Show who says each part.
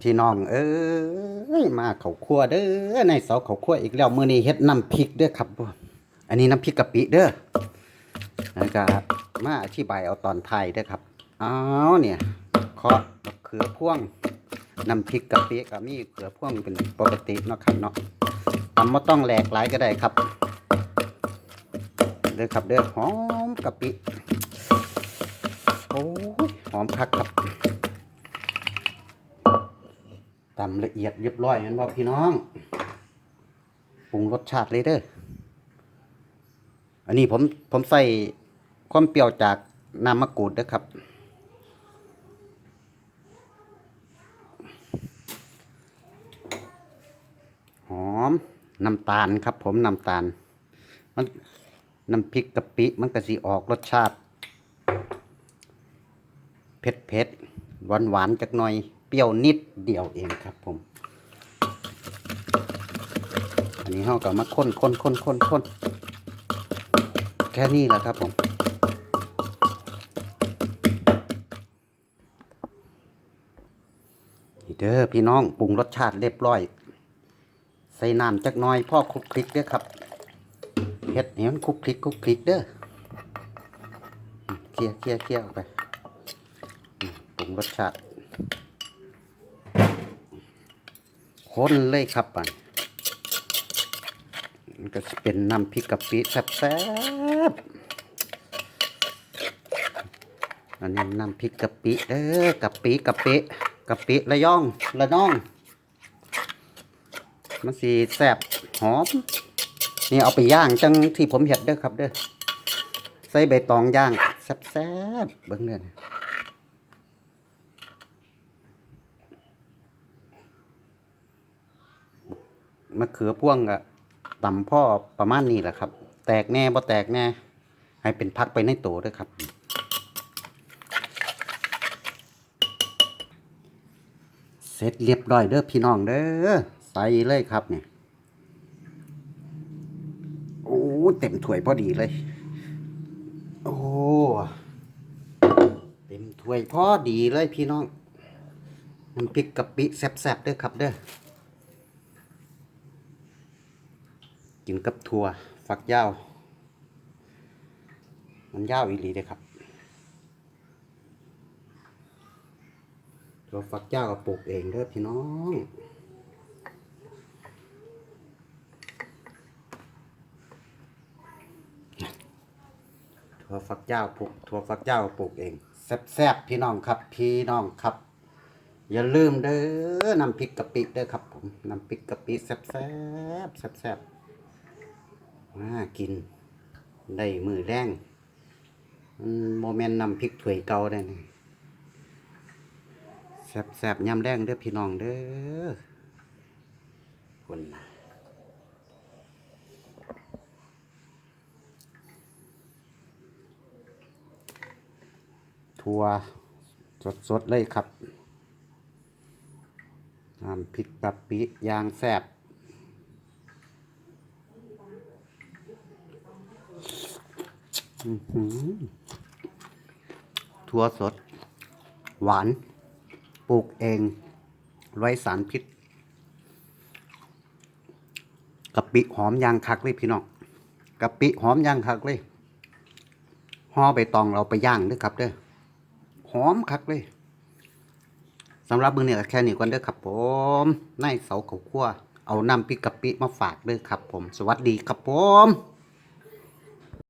Speaker 1: พี่น้อง เอ้ยมาเขาครัวเด้อในเสาเขาครัวอีกแล้วมื้อนี้เฮ็ดน้ำพริกเด้อครับบ่อันนี้น้ำพริกกะปิเด้อแล้วก็มาอธิบายเอาตอนไทยเด้อครับเอาวเนี่ยเคาะเขือพ่วงน้ำพริกกะปิก็มีเขือพ่วงเป็นปกติเนาะครับเนาะตำบ่ต้องแหลกหลายก็ได้ครับเด้อครับเด้อหอมกะปิโอ้ยหอมคักครับ ตำละเอียดเรียบร้อยงั้นบ่พี่น้องปรุงรสชาติเลยเด้ออันนี้ผมผมใส่ความเปรี้ยวจากน้ำมะกรูดเด้อครับ หอมน้ำตาลครับ ผมน้ำตาล มันน้ำพริกกะปิมันก็สิออกรสชาติ เผ็ดเผ็ดหวานหวานจักหน่อย เปรี้ยวนิดเดียวเองครับผม อันนี้เราก็มาค้นค้นค้นค้นค้นแค่นี้แหละครับผมเด้อพี่น้องปรุงรสชาติเรียบร้อย ใส่น้ำจักน่อยพ่อคลุกคลิกเด้อครับเฮ็ดให้มันคลุกคลิกคลุกคลิกเด้อเคี่ยวเคี่ยวเคี่ยวไปปรุงรสชาติ คนเลยครับปันมันก็จะเป็นน้ำพริกกะปิแซ่บๆอันนี้น้ำพริกกะปิเด้อกะปิกะปิกะปิระยองระนอง มันสีแซ่บหอม นี่เอาไปย่างจังที่ผมเห็ดเด้อครับเด้อใส่ใบตองย่างแซ่บๆเบิ่งเด้อนะ มะเขือพ่วงอะต่ำพ่อประมาณนี้แหละครับ แตกแน่บ่แตกแน่ ให้เป็นพักไปในโตด้วยครับ เสร็จเรียบร้อยเด้อพี่น้องเด้อใส่เลยครับเนี่ยโอ้เต็มถ้วยพอดีเลย โอ้เต็มถ้วยพอดีเลยพี่น้องน้ำพริกกะปิแซ่บๆเด้อครับเด้อ กินกับถั่วฝักยาว มันยาวอีหลีเด้อครับตัวฝักยาวก็ปลูกเองเด้อพี่น้องถั่วฝักยาวปลูกถั่วฝักยาวปลูกเองแซ่บๆพี่น้องครับ พี่น้องครับอย่าลืมเด้อน้ำพริกกะปิเด้อครับผมน้ำพริกกะปิแซ่บๆแซ่บๆ มากิน ได้มือแรงโมเมนต์นำพริกถ้วยเก่าได้นี่แซ่บๆยำแรงเด้อพี่น้องเด้อคุณนะทัวสดๆเลยครับน้ำพริกกะปิยางแซบอื้อหือ ถั่วสด หวาน ปลูกเองไร้สารพิษกะปิหอมยางคักเลยพี่น้องกะปิหอมยางคักเลยห่อใบตองเราไปย่างด้วยครับเด้อหอมคักเลยสำหรับมือเนี่ยแค่นี้ก่อนเด้อครับผมในเสาเขาคั่วเอาน้ำพริกกะปิมาฝากเด้อครับผม สวัสดีครับผม